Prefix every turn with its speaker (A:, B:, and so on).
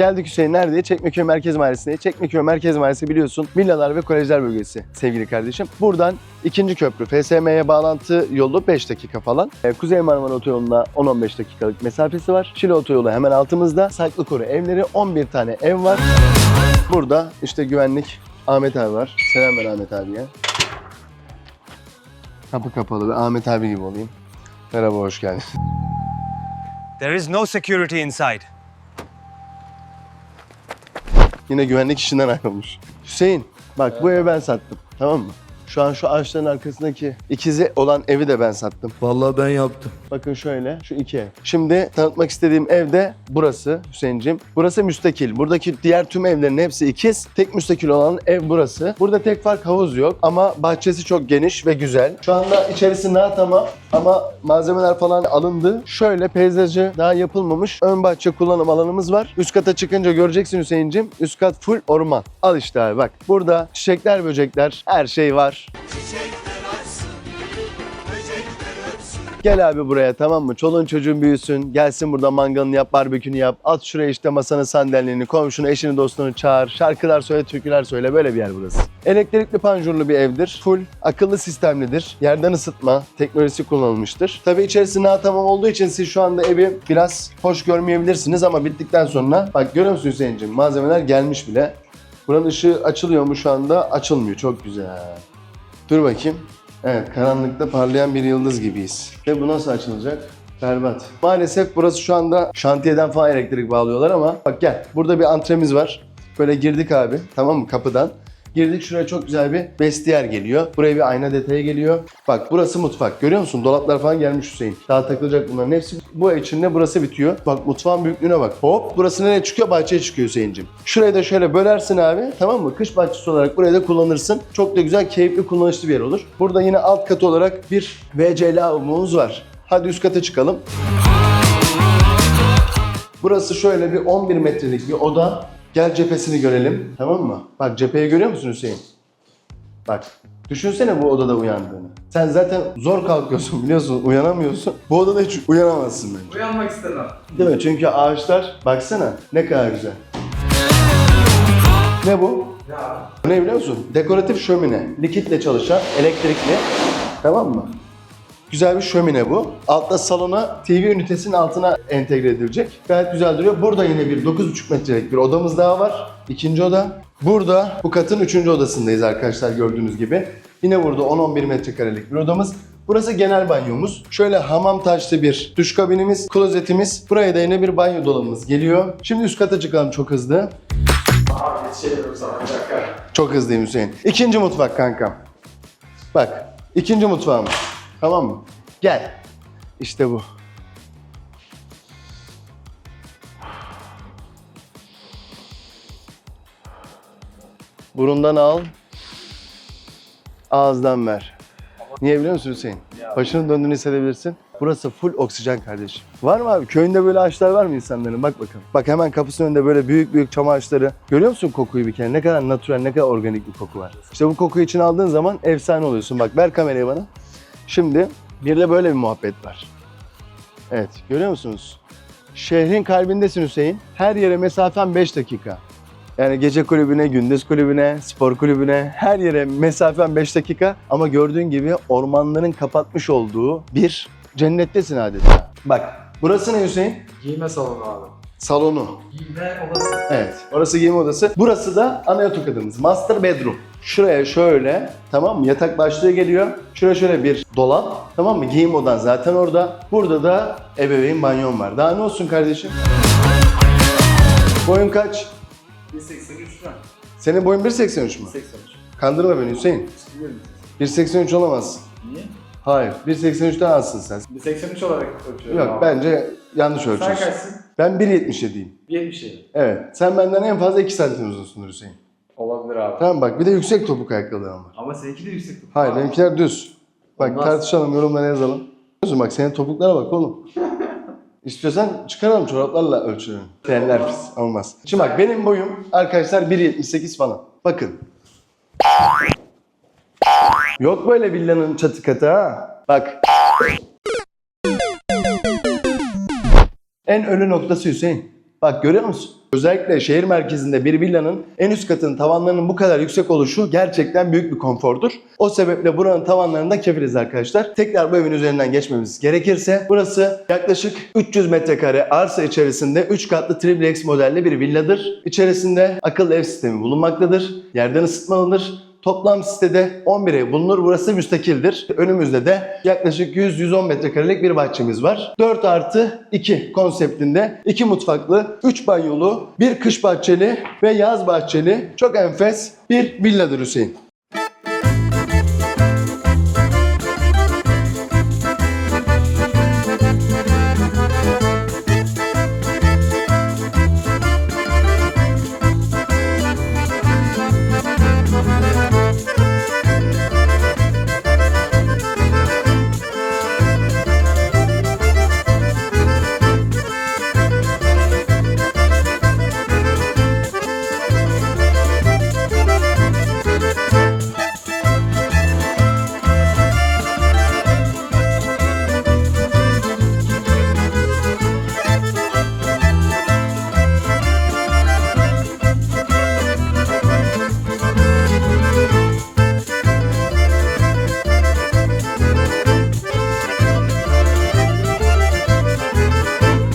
A: Geldik Hüseyin nerede? Çekmeköy Merkez Mahallesi'nde. Çekmeköy Merkez Mahallesi biliyorsun villalar ve kolejler bölgesi sevgili kardeşim. Buradan ikinci köprü FSM'ye bağlantı yolu 5 dakika falan. Ee, Kuzey Marmara Otoyolu'na 10-15 dakikalık mesafesi var. Şile Otoyolu hemen altımızda. Saklıkoru evleri 11 tane ev var. Burada işte güvenlik Ahmet abi var. Selam ver Ahmet abiye. Kapı kapalı. Ben Ahmet abi gibi olayım. Merhaba, hoş geldin.
B: There is no security inside.
A: Yine güvenlik işinden ayrılmış. Hüseyin, bak bu evi ben sattım. Tamam mı? Şu an şu ağaçların arkasındaki ikizi olan evi de ben sattım.
C: Vallahi ben yaptım.
A: Bakın şöyle, şu iki ev. Şimdi tanıtmak istediğim ev de burası Hüseyin'cim. Burası müstakil. Buradaki diğer tüm evlerin hepsi ikiz. Tek müstakil olan ev burası. Burada tek fark havuz yok ama bahçesi çok geniş ve güzel. Şu anda içerisi rahat ama ama malzemeler falan alındı. Şöyle peyzajı daha yapılmamış ön bahçe kullanım alanımız var. Üst kata çıkınca göreceksin Hüseyin'cim. Üst kat full orman. Al işte abi bak. Burada çiçekler, böcekler, her şey var. Gel abi buraya tamam mı? Çoluğun çocuğun büyüsün. Gelsin burada mangalını yap, barbekünü yap. At şuraya işte masanı, sandalyeni, komşunu, eşini, dostunu çağır. Şarkılar söyle, türküler söyle. Böyle bir yer burası. Elektrikli panjurlu bir evdir. Full akıllı sistemlidir. Yerden ısıtma teknolojisi kullanılmıştır. Tabii içerisi daha tamam olduğu için siz şu anda evi biraz hoş görmeyebilirsiniz ama bittikten sonra bak görüyor musun Hüseyin'cim? Malzemeler gelmiş bile. Buranın ışığı açılıyor mu şu anda? Açılmıyor. Çok güzel. Dur bakayım. Evet, karanlıkta parlayan bir yıldız gibiyiz. Ve bu nasıl açılacak? Berbat. Maalesef burası şu anda şantiyeden falan elektrik bağlıyorlar ama bak gel. Burada bir antremiz var. Böyle girdik abi. Tamam mı? Kapıdan. Girdik şuraya çok güzel bir vestiyer geliyor. Buraya bir ayna detayı geliyor. Bak burası mutfak. Görüyor musun? Dolaplar falan gelmiş Hüseyin. Daha takılacak bunların hepsi. Bu içinde burası bitiyor. Bak mutfağın büyüklüğüne bak. Hop burası nereye çıkıyor? Bahçeye çıkıyor Hüseyin'cim. Şurayı da şöyle bölersin abi. Tamam mı? Kış bahçesi olarak burayı da kullanırsın. Çok da güzel, keyifli, kullanışlı bir yer olur. Burada yine alt katı olarak bir WC lavabomuz var. Hadi üst kata çıkalım. Burası şöyle bir 11 metrelik bir oda. Gel cephesini görelim. Tamam mı? Bak cepheyi görüyor musun Hüseyin? Bak. Düşünsene bu odada uyandığını. Sen zaten zor kalkıyorsun biliyorsun, uyanamıyorsun. Bu odada hiç uyanamazsın bence.
D: Uyanmak istemem.
A: Değil mi? Çünkü ağaçlar baksana ne kadar güzel. Ne bu?
D: Ya
A: ne biliyor musun? Dekoratif şömine. Likitle çalışan, elektrikli. Tamam mı? Güzel bir şömine bu. Altta salona TV ünitesinin altına entegre edilecek. Gayet güzel duruyor. Burada yine bir 9,5 metrelik bir odamız daha var. İkinci oda. Burada bu katın üçüncü odasındayız arkadaşlar gördüğünüz gibi. Yine burada 10-11 metrekarelik bir odamız. Burası genel banyomuz. Şöyle hamam taşlı bir duş kabinimiz, klozetimiz. Buraya da yine bir banyo dolabımız geliyor. Şimdi üst kata çıkalım çok hızlı.
D: abi yetişemiyorum.
A: Çok hızlıyım Hüseyin. İkinci mutfak kankam. Bak, ikinci mutfağımız. Tamam mı? Gel. İşte bu. Burundan al. Ağızdan ver. Niye biliyor musun Hüseyin? Başının döndüğünü hissedebilirsin. Burası full oksijen kardeşim. Var mı abi? Köyünde böyle ağaçlar var mı insanların? Bak bakalım. Bak hemen kapısının önünde böyle büyük büyük çam ağaçları. Görüyor musun kokuyu bir kere? Ne kadar natürel, ne kadar organik bir koku var. İşte bu kokuyu içine aldığın zaman efsane oluyorsun. Bak ver kamerayı bana. Şimdi bir de böyle bir muhabbet var. Evet görüyor musunuz? Şehrin kalbindesin Hüseyin. Her yere mesafen 5 dakika. Yani gece kulübüne, gündüz kulübüne, spor kulübüne her yere mesafen 5 dakika. Ama gördüğün gibi ormanların kapatmış olduğu bir cennettesin adeta. Bak burası ne Hüseyin?
D: Giyme salonu abi.
A: Salonu.
D: Giyme odası.
A: Evet. Orası giyim odası. Burası da ana yatak odamız. Master bedroom. Şuraya şöyle tamam mı? Yatak başlığı geliyor. Şuraya şöyle bir dolap. Tamam mı? Giyim odan zaten orada. Burada da ebeveyn banyon var. Daha ne olsun kardeşim? Boyun kaç?
D: 183 lira.
A: Senin boyun 1.83 mü?
D: 83.
A: Kandırma beni Hüseyin.
D: Biliyorum.
A: 1.83 olamazsın.
D: Niye?
A: Hayır. 1.83'ten azsın sen.
D: 183 olarak ölçüyorum
A: Yok
D: abi.
A: bence yanlış
D: Sen
A: ölçüyorsun.
D: kaçsın?
A: Ben 1.77'yim.
D: 77.
A: Evet. Sen benden en fazla 2 santim uzunsundur Hüseyin.
D: Olabilir abi.
A: Tamam bak bir de yüksek topuk ayakkabılarım var.
D: Ama seninki de yüksek.
A: Hayır benimkiler düz. Bak
D: Olmaz.
A: tartışalım yorumlara yazalım. Biliyorsun bak senin topuklara bak oğlum. İstiyorsan çıkaralım çoraplarla ölçelim. Teller pis olmaz. Şimdi bak benim boyum arkadaşlar 1.78 falan. Bakın. Yok böyle villanın çatı katı ha. Bak. En ölü noktası Hüseyin. Bak görüyor musun? Özellikle şehir merkezinde bir villanın en üst katının tavanlarının bu kadar yüksek oluşu gerçekten büyük bir konfordur. O sebeple buranın tavanlarında kefiliz arkadaşlar. Tekrar bu evin üzerinden geçmemiz gerekirse burası yaklaşık 300 metrekare arsa içerisinde 3 katlı triplex modelli bir villadır. İçerisinde akıllı ev sistemi bulunmaktadır. Yerden ısıtmalıdır. Toplam sitede 11 ev bulunur. Burası müstakildir. Önümüzde de yaklaşık 100-110 metrekarelik bir bahçemiz var. 4 artı 2 konseptinde 2 mutfaklı, 3 banyolu, bir kış bahçeli ve yaz bahçeli çok enfes bir villadır Hüseyin.